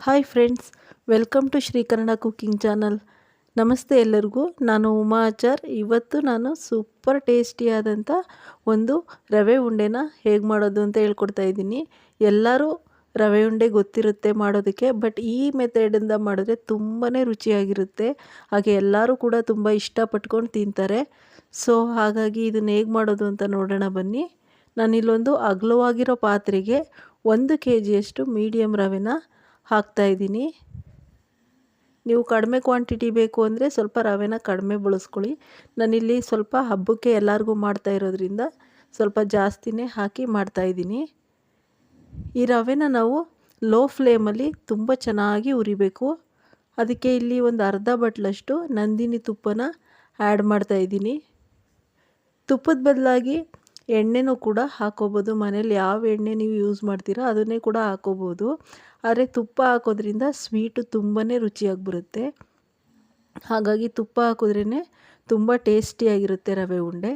Hi friends welcome to Shri Kannada cooking channel ನಮಸ್ತೆ ಎಲ್ಲರಿಗೂ. ನಾನು ಉಮಾ ಆಚಾರ್. ಇವತ್ತು ನಾನು ಸೂಪರ್ ಟೇಸ್ಟಿಯಾದಂಥ ಒಂದು ರವೆ ಉಂಡೆನ ಹೇಗೆ ಮಾಡೋದು ಅಂತ ಹೇಳ್ಕೊಡ್ತಾ ಇದ್ದೀನಿ. ಎಲ್ಲರೂ ರವೆ ಉಂಡೆ ಗೊತ್ತಿರುತ್ತೆ ಮಾಡೋದಕ್ಕೆ ಬಟ್ ಈ ಮೆಥಡಿಂದ ಮಾಡಿದ್ರೆ ತುಂಬಾ ರುಚಿಯಾಗಿರುತ್ತೆ. ಹಾಗೆ ಎಲ್ಲರೂ ಕೂಡ ತುಂಬ ಇಷ್ಟಪಟ್ಕೊಂಡು ತಿಂತಾರೆ. ಸೊ ಹಾಗಾಗಿ ಇದನ್ನು ಹೇಗೆ ಮಾಡೋದು ಅಂತ ನೋಡೋಣ ಬನ್ನಿ. ನಾನಿಲ್ಲೊಂದು ಅಗಲವಾಗಿರೋ ಪಾತ್ರೆಗೆ ಒಂದು ಕೆ ಜಿಯಷ್ಟು ಮೀಡಿಯಮ್ ರವೆನ ಹಾಕ್ತಾಯಿದ್ದೀನಿ ನೀವು ಕಡಿಮೆ ಕ್ವಾಂಟಿಟಿ ಬೇಕು ಅಂದರೆ ಸ್ವಲ್ಪ ರವೆನ ಕಡಿಮೆ ಬಳಸ್ಕೊಳ್ಳಿ. ನಾನಿಲ್ಲಿ ಸ್ವಲ್ಪ ಹಬ್ಬಕ್ಕೆ ಎಲ್ಲರಿಗೂ ಮಾಡ್ತಾ ಇರೋದ್ರಿಂದ ಸ್ವಲ್ಪ ಜಾಸ್ತಿನೇ ಹಾಕಿ ಮಾಡ್ತಾಯಿದ್ದೀನಿ ಈ ರವೆನ ನಾವು ಲೋ ಫ್ಲೇಮಲ್ಲಿ ತುಂಬ ಚೆನ್ನಾಗಿ ಉರಿಬೇಕು ಅದಕ್ಕೆ ಇಲ್ಲಿ ಒಂದು ಅರ್ಧ ಬಟ್ಲಷ್ಟು ನಂದಿನಿ ತುಪ್ಪನ ಆ್ಯಡ್ ಮಾಡ್ತಾಯಿದ್ದೀನಿ ತುಪ್ಪದ ಬದಲಾಗಿ ಎಣ್ಣೆನೂ ಕೂಡ ಹಾಕೋಬೋದು. ಮನೇಲಿ ಯಾವ ಎಣ್ಣೆ ನೀವು ಯೂಸ್ ಮಾಡ್ತೀರೋ ಅದನ್ನೇ ಕೂಡ ಹಾಕೋಬೋದು. ಆದರೆ ತುಪ್ಪ ಹಾಕೋದ್ರಿಂದ ಸ್ವೀಟು ತುಂಬಾ ರುಚಿಯಾಗಿ ಬರುತ್ತೆ ಹಾಗಾಗಿ ತುಪ್ಪ ಹಾಕಿದ್ರೇ ತುಂಬ ಟೇಸ್ಟಿಯಾಗಿರುತ್ತೆ ರವೆ ಉಂಡೆ.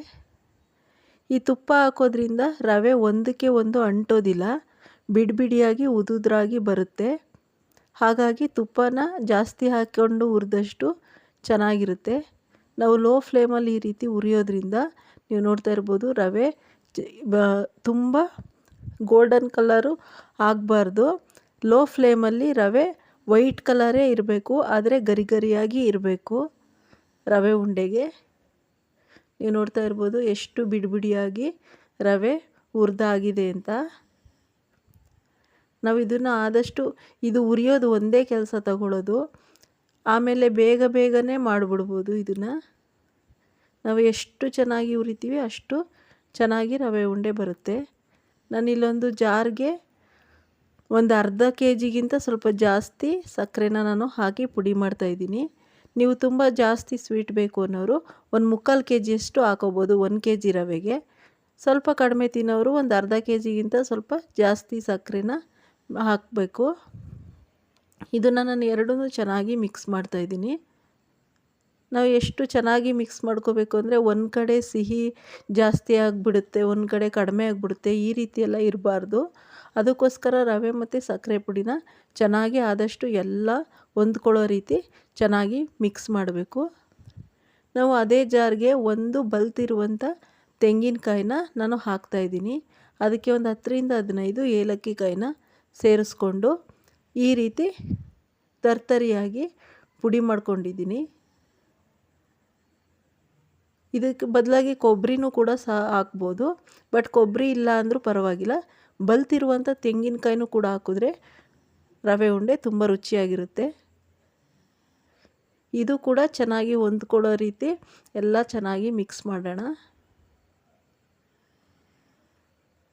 ಈ ತುಪ್ಪ ಹಾಕೋದ್ರಿಂದ ರವೆ ಒಂದಕ್ಕೆ ಒಂದು ಅಂಟೋದಿಲ್ಲ. ಬಿಡಿಬಿಡಿಯಾಗಿ, ಉದುದ್ರಾಗಿ ಬರುತ್ತೆ. ಹಾಗಾಗಿ ತುಪ್ಪನ ಜಾಸ್ತಿ ಹಾಕ್ಕೊಂಡು ಹುರಿದಷ್ಟು ಚೆನ್ನಾಗಿರುತ್ತೆ. ನಾವು ಲೋ ಫ್ಲೇಮಲ್ಲಿ ಈ ರೀತಿ ಉರಿಯೋದ್ರಿಂದ ನೀವು ನೋಡ್ತಾ ಇರ್ಬೋದು ರವೆ ತುಂಬ ಗೋಲ್ಡನ್ ಕಲರು ಆಗಬಾರ್ದು. ಲೋ ಫ್ಲೇಮಲ್ಲಿ ರವೆ ವೈಟ್ ಕಲರೇ ಇರಬೇಕು, ಆದರೆ ಗರಿ ಗರಿಯಾಗಿ ಇರಬೇಕು ರವೆ ಉಂಡೆಗೆ. ನೀವು ನೋಡ್ತಾ ಇರ್ಬೋದು ಎಷ್ಟು ಬಿಡಿಬಿಡಿಯಾಗಿ ರವೆ ಹುರಿದಾಗಿದೆ ಅಂತ. ನಾವು ಇದನ್ನು ಆದಷ್ಟು, ಇದು ಉರಿಯೋದು ಒಂದೇ ಕೆಲಸ ತಗೊಳ್ಳೋದು ಆಮೇಲೆ ಬೇಗ ಬೇಗನೆ ಮಾಡಿಬಿಡ್ಬೋದು ಇದನ್ನು. ನಾವು ಎಷ್ಟು ಚೆನ್ನಾಗಿ ಉರಿತೀವಿ ಅಷ್ಟು ಚೆನ್ನಾಗಿ ರವೆ ಉಂಡೆ ಬರುತ್ತೆ. ನಾನಿಲ್ಲೊಂದು ಜಾರ್ಗೆ ಒಂದು ಅರ್ಧ ಕೆ ಜಿಗಿಂತ ಸ್ವಲ್ಪ ಜಾಸ್ತಿ ಸಕ್ಕರೆನ ನಾನು ಹಾಕಿ ಪುಡಿ ಮಾಡ್ತಾಯಿದ್ದೀನಿ ನೀವು ತುಂಬ ಜಾಸ್ತಿ ಸ್ವೀಟ್ ಬೇಕು ಅನ್ನೋರು ಒಂದು ಮುಕ್ಕಾಲು ಕೆ ಜಿಯಷ್ಟು ಹಾಕೋಬೋದು, ಒಂದು ಕೆ ಜಿ ರವೆಗೆ. ಸ್ವಲ್ಪ ಕಡಿಮೆ ತಿನ್ನೋರು ಒಂದು ಅರ್ಧ ಕೆ ಜಿಗಿಂತ ಸ್ವಲ್ಪ ಜಾಸ್ತಿ ಸಕ್ಕರೆನ ಹಾಕಬೇಕು. ಇದನ್ನು ನಾನು ಎರಡೂ ಚೆನ್ನಾಗಿ ಮಿಕ್ಸ್ ಮಾಡ್ತಾಯಿದ್ದೀನಿ ನಾವು ಎಷ್ಟು ಚೆನ್ನಾಗಿ ಮಿಕ್ಸ್ ಮಾಡ್ಕೋಬೇಕು ಅಂದರೆ ಒಂದು ಕಡೆ ಸಿಹಿ ಜಾಸ್ತಿ ಆಗಿಬಿಡುತ್ತೆ, ಒಂದು ಕಡೆ ಕಡಿಮೆ ಆಗಿಬಿಡುತ್ತೆ, ಈ ರೀತಿ ಎಲ್ಲ ಇರಬಾರ್ದು. ಅದಕ್ಕೋಸ್ಕರ ರವೆ ಮತ್ತು ಸಕ್ಕರೆ ಪುಡಿನ ಚೆನ್ನಾಗಿ ಆದಷ್ಟು ಎಲ್ಲ ಹೊಂದ್ಕೊಳ್ಳೋ ರೀತಿ ಚೆನ್ನಾಗಿ ಮಿಕ್ಸ್ ಮಾಡಬೇಕು. ನಾವು ಅದೇ ಜಾರ್ಗೆ ಒಂದು ಬಲ್ತಿರುವಂಥ ತೆಂಗಿನಕಾಯಿನ ನಾನು ಹಾಕ್ತಾಯಿದ್ದೀನಿ ಅದಕ್ಕೆ ಒಂದು ಹತ್ತರಿಂದ ಹದಿನೈದು ಏಲಕ್ಕಿ ಕಾಯಿನ ಸೇರಿಸ್ಕೊಂಡು ಈ ರೀತಿ ತರ್ತರಿಯಾಗಿ ಪುಡಿ ಮಾಡ್ಕೊಂಡಿದ್ದೀನಿ. ಇದಕ್ಕೆ ಬದಲಾಗಿ ಕೊಬ್ಬರಿನೂ ಕೂಡ ಸಹ ಹಾಕ್ಬೋದು. ಬಟ್ ಕೊಬ್ಬರಿ ಇಲ್ಲ ಅಂದರೂ ಪರವಾಗಿಲ್ಲ. ಬಲ್ತಿರುವಂಥ ತೆಂಗಿನಕಾಯಿನೂ ಕೂಡ ಹಾಕಿದ್ರೆ ರವೆ ಉಂಡೆ ತುಂಬ ರುಚಿಯಾಗಿರುತ್ತೆ. ಇದು ಕೂಡ ಚೆನ್ನಾಗಿ ಹೊಂದ್ಕೊಳ್ಳೋ ರೀತಿ ಎಲ್ಲ ಚೆನ್ನಾಗಿ ಮಿಕ್ಸ್ ಮಾಡೋಣ.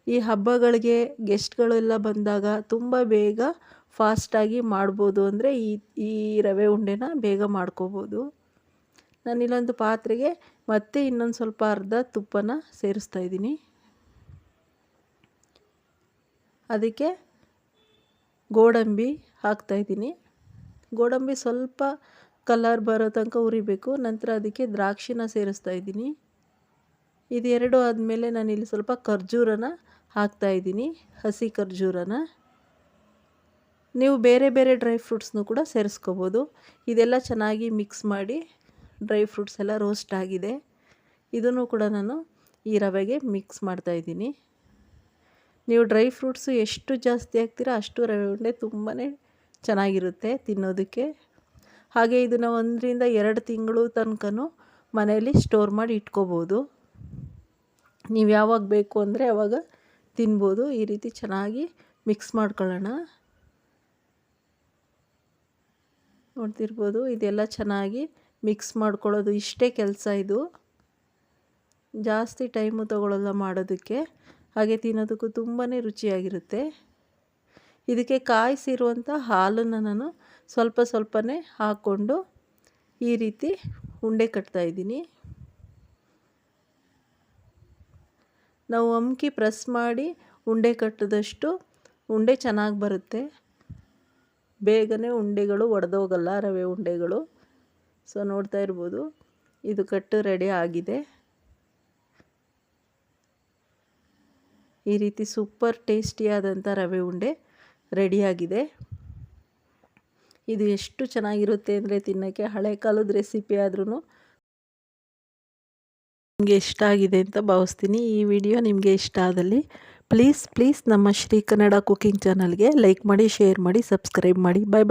ಈ ಹಬ್ಬಗಳಿಗೆ ಗೆಸ್ಟ್ಗಳೆಲ್ಲ ಬಂದಾಗ ತುಂಬ ಬೇಗ ಫಾಸ್ಟಾಗಿ ಮಾಡ್ಬೋದು ಅಂದರೆ ಈ ಈ ರವೆ ಉಂಡೆನ ಬೇಗ ಮಾಡ್ಕೋಬೋದು. ನಾನಿಲ್ಲೊಂದು ಪಾತ್ರೆಗೆ ಮತ್ತೆ ಇನ್ನೊಂದು ಸ್ವಲ್ಪ ಅರ್ಧ ತುಪ್ಪನ ಸೇರಿಸ್ತಾ ಇದ್ದೀನಿ. ಅದಕ್ಕೆ ಗೋಡಂಬಿ ಹಾಕ್ತಾಯಿದ್ದೀನಿ ಗೋಡಂಬಿ ಸ್ವಲ್ಪ ಕಲರ್ ಬರೋ ತನಕ ಉರಿಬೇಕು ನಂತರ ಅದಕ್ಕೆ ದ್ರಾಕ್ಷಿನ ಸೇರಿಸ್ತಾ ಇದ್ದೀನಿ. ಇದೆರಡು ಆದಮೇಲೆ ನಾನು ಇಲ್ಲಿ ಸ್ವಲ್ಪ ಖರ್ಜೂರನ ಹಾಕ್ತಾಯಿದ್ದೀನಿ ಹಸಿ ಖರ್ಜೂರನ. ನೀವು ಬೇರೆ ಬೇರೆ ಡ್ರೈ ಫ್ರೂಟ್ಸ್ನು ಕೂಡ ಸೇರಿಸ್ಕೋಬೋದು. ಇದೆಲ್ಲ ಚೆನ್ನಾಗಿ ಮಿಕ್ಸ್ ಮಾಡಿ ಡ್ರೈ ಫ್ರೂಟ್ಸ್ ಎಲ್ಲ ರೋಸ್ಟ್ ಆಗಿದೆ. ಇದನ್ನು ಕೂಡ ನಾನು ಈ ರವೆಗೆ ಮಿಕ್ಸ್ ಮಾಡ್ತಾಯಿದ್ದೀನಿ ನೀವು ಡ್ರೈ ಫ್ರೂಟ್ಸು ಎಷ್ಟು ಜಾಸ್ತಿ ಹಾಕ್ತೀರ ಅಷ್ಟು ರವೆ ಉಂಡೆ ತುಂಬಾ ಚೆನ್ನಾಗಿರುತ್ತೆ ತಿನ್ನೋದಕ್ಕೆ. ಹಾಗೆ ಇದನ್ನು ಒಂದರಿಂದ ಎರಡು ತಿಂಗಳು ತನಕನೂ ಮನೆಯಲ್ಲಿ ಸ್ಟೋರ್ ಮಾಡಿ ಇಟ್ಕೋಬೋದು. ನೀವು ಯಾವಾಗ ಬೇಕು ಅಂದರೆ ಅವಾಗ ತಿನ್ಬೋದು. ಈ ರೀತಿ ಚೆನ್ನಾಗಿ ಮಿಕ್ಸ್ ಮಾಡ್ಕೊಳ್ಳೋಣ. ನೋಡ್ತಿರ್ಬೋದು ಇದೆಲ್ಲ ಚೆನ್ನಾಗಿ ಮಿಕ್ಸ್ ಮಾಡ್ಕೊಳ್ಳೋದು ಇಷ್ಟೇ ಕೆಲಸ ಇದು. ಜಾಸ್ತಿ ಟೈಮು ತಗೊಳ್ಳಲ್ಲ ಮಾಡೋದಕ್ಕೆ. ಹಾಗೆ ತಿನ್ನೋದಕ್ಕೂ ತುಂಬಾ ರುಚಿಯಾಗಿರುತ್ತೆ. ಇದಕ್ಕೆ ಕಾಯಿಸಿರುವಂಥ ಹಾಲನ್ನು ನಾನು ಸ್ವಲ್ಪ ಸ್ವಲ್ಪನೇ ಹಾಕ್ಕೊಂಡು ಈ ರೀತಿ ಉಂಡೆ ಕಟ್ತಾಯಿದ್ದೀನಿ ನಾವು ಅಮ್ಕಿ ಪ್ರೆಸ್ ಮಾಡಿ ಉಂಡೆ ಕಟ್ಟಿದಷ್ಟು ಉಂಡೆ ಚೆನ್ನಾಗಿ ಬರುತ್ತೆ. ಬೇಗನೆ ಉಂಡೆಗಳು ಒಡೆದೋಗಲ್ಲ ರವೆ ಉಂಡೆಗಳು. ಸೊ ನೋಡ್ತಾ ಇರ್ಬೋದು. ಇದು ಕಟ್ಟು ರೆಡಿ ಆಗಿದೆ. ಈ ರೀತಿ ಸೂಪರ್ ಟೇಸ್ಟಿಯಾದಂಥ ರವೆ ಉಂಡೆ ರೆಡಿಯಾಗಿದೆ ಇದು ಎಷ್ಟು ಚೆನ್ನಾಗಿರುತ್ತೆ ಅಂದರೆ ತಿನ್ನೋಕ್ಕೆ ಹಳೆ ಕಾಲದ ರೆಸಿಪಿ ಆದ್ರೂ ನಿಮಗೆ ಇಷ್ಟ ಆಗಿದೆ ಅಂತ ಭಾವಿಸ್ತೀನಿ. ಈ ವಿಡಿಯೋ ನಿಮಗೆ ಇಷ್ಟ ಆದಲ್ಲಿ ಪ್ಲೀಸ್ ಪ್ಲೀಸ್ ನಮ್ಮ ಶ್ರೀ ಕನ್ನಡ ಕುಕಿಂಗ್ ಚಾನಲ್ಗೆ ಲೈಕ್ ಮಾಡಿ, ಶೇರ್ ಮಾಡಿ, ಸಬ್ಸ್ಕ್ರೈಬ್ ಮಾಡಿ. ಬಾಯ್